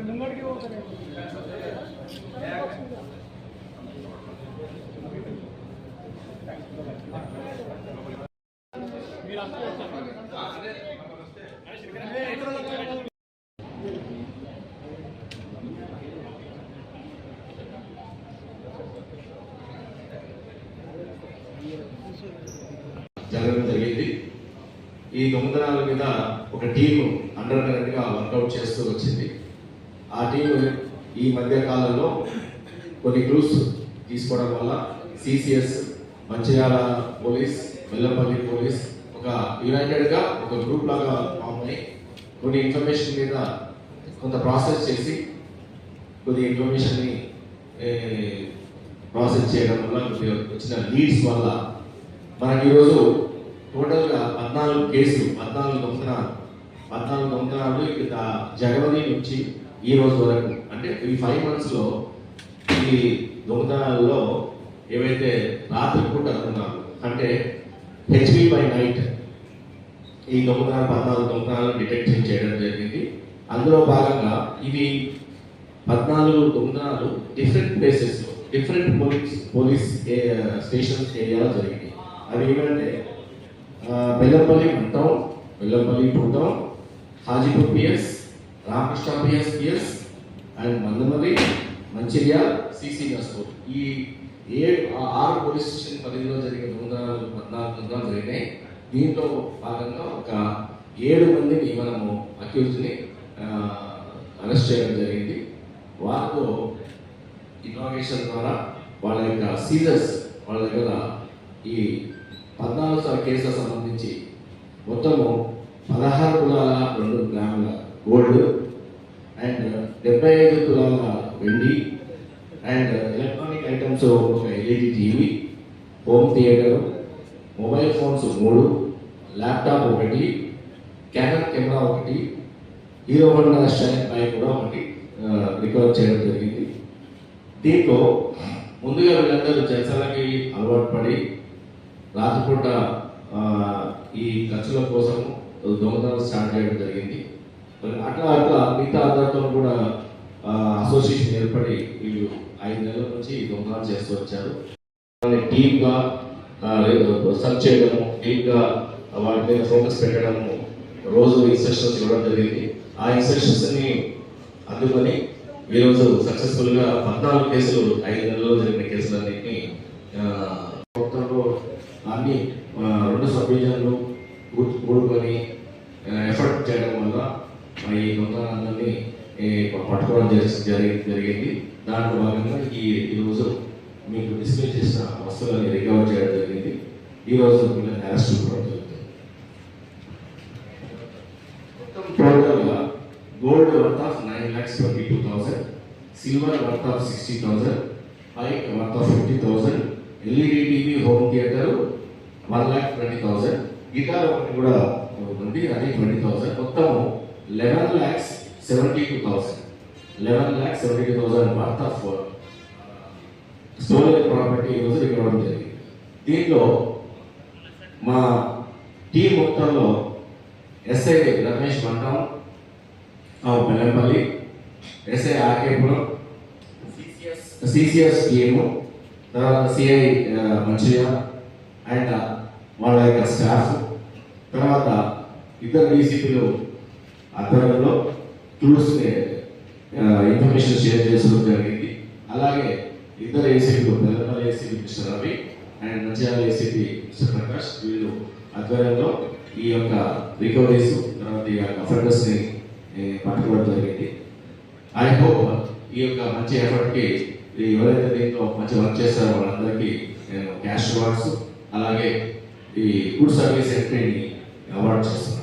ముంగడికి పోతారు జరగడం జరిగింది. ఈ దొంగతనాల మీద ఒక టీము అండర్ కరెంట్గా వర్కౌట్ చేస్తూ వచ్చింది. ఆ టీము ఈ మధ్య కాలంలో కొన్ని క్లూస్ తీసుకోవడం వల్ల CCS Mancherial police Vellapalli police ఒక యునైటెడ్గా ఒక గ్రూప్ లాగా ఫామ్ అయ్యి కొన్ని ఇన్ఫర్మేషన్ మీద కొంత ప్రాసెస్ చేసి కొద్ది ఇన్ఫర్మేషన్ని ప్రాసెస్ చేయడం వల్ల వచ్చిన లీడ్స్ వల్ల మనకి ఈరోజు టోటల్గా పద్నాలుగు కేసులు పద్నాలుగు దొంగతనాలు పద్నాలుగు దొంగతనాలు ఇక్కడ జనవరి నుంచి ఈ రోజు వరకు. అంటే ఈ ఫైవ్ మంత్స్లో ఈ దొంగతనాల్లో ఏవైతే రాత్రి పూట అనుకున్నాను అంటే హెచ్పి బై నైట్ ఈ దొంగతనాలు పద్నాలుగు దొంగతనాలను డిటెక్షన్ చేయడం జరిగింది. అందులో భాగంగా ఇవి పద్నాలుగు దొంగతనాలు డిఫరెంట్ ప్లేసెస్లో డిఫరెంట్ పోలీస్ పోలీస్ స్టేషన్స్ ఏరియాలో జరిగింది అవి ఏమంటే బెల్లంపల్లి మంటం Bellampalli పుట్టం Hajipur PS Ramakrishna PS PS and Mandamalli Mancherial CC Naspur ఈ ఏ ఆరు పోలీస్ స్టేషన్ పరిధిలో జరిగిన దొంగతనాలు పద్నాలుగు దొంగతనాలు జరిగినాయి. దీంట్లో భాగంగా ఒక ఏడు మందిని మనము అక్యూజ్ని అరెస్ట్ చేయడం జరిగింది. వారితో ఇన్వాగేషన్ ద్వారా వాళ్ళ యొక్క సీజర్స్ వాళ్ళ దగ్గర ఈ పద్నాలుగు సార్ కేసులకు సంబంధించి మొత్తము పదహారు తులాల రెండు గ్రాముల గోల్డ్ అండ్ డెబ్బై ఐదు తులాల వెండి అండ్ ఎలక్ట్రానిక్ ఒక LED TV home theatre mobile phones మూడు ల్యాప్టాప్ ఒకటి కెమెరా కెమెరా ఒకటి హీరో హోండా షైన్ బైక్ కూడా ఒకటి రికవర్ చేయడం జరిగింది. దీంట్లో ముందుగా వీళ్ళందరూ జలసాలకి అలవాటు పడి రాత్రిపూట ఈ ఖర్చుల కోసం దొంగతనం స్టార్ట్ చేయడం జరిగింది. మరి అట్లా అట్లా మిగతా అందరితో కూడా అసోసియేషన్ ఏర్పడి వీళ్ళు ఐదు నెలల నుంచి ఈ చేస్తూ వచ్చారు. వాళ్ళని సర్చ్ చేయడము టీమ్గా వాటి మీద ఫోకస్ పెట్టడము రోజు ఇన్స్ట్రక్షన్స్ ఇవ్వడం జరిగింది. ఆ ఇన్స్ట్రక్షన్స్ని అందుకొని ఈరోజు సక్సెస్ఫుల్గా పద్నాలుగు కేసులు ఐదు నెలల్లో జరిగిన కేసులన్నింటినీ మొత్తంలో అన్ని రెండు సబ్డివిజన్లు కూడుకొని ఎఫర్ట్ చేయడం వల్ల ఈ దొంగలందరినీ పట్టుకోవడం జరి- జరిగి- జరిగింది. దాంట్లో భాగంగా ఈ ఈరోజు మీకు డిస్ప్లే చేసిన వస్తువులను రికవర్ చేయడం జరిగింది. ఈరోజు వీళ్ళని అరెస్ట్ కూడా జరుగుతుంది. టోటల్గా gold worth of nine lakhs twenty two thousand silver worth of sixty thousand bike worth of fifty thousand LED TV home theatre one lakh twenty thousand guitar ఒకటి కూడా ఉంది అది ట్వంటీ థౌసండ్ మొత్తం eleven lakhs seventy two thousand. Eleven lakhs seventy two thousand worth of storage property ఈరోజు ఇవ్వడం జరిగింది. దీంట్లో మా టీం మొత్తంలో SI Ramesh మంటం Bellampalli SI RK Puram CCS team తర్వాత సిఐ మంచిర్యాల అండ్ వాళ్ళ యొక్క స్టాఫ్ తర్వాత ఇద్దరు డీసీపీలు ఆధ్వర్యంలో క్లూస్ ఇన్ఫర్మేషన్ షేర్ చేసుకోవడం జరిగింది. అలాగే ఇద్దరు ఏసీపీలు Bellampalli ACP mister Ravi and Mancherial ACP mister Prakash వీళ్ళు ఆధ్వర్యంలో ఈ యొక్క రికవరీస్ తర్వాత ఈ యొక్క అఫెండర్స్ని పట్టుకోవడం జరిగింది. ఐ హోప్ ఈ యొక్క మంచి ఎఫర్ట్కి ఈ ఎవరైతే దీంట్లో మంచి వర్క్ చేస్తారో వాళ్ళందరికీ నేను క్యాష్ అవార్డ్స్ అలాగే ఈ గుడ్ సర్వీస్ ఎంట్రీని అవార్డ్ చేస్తున్నాను.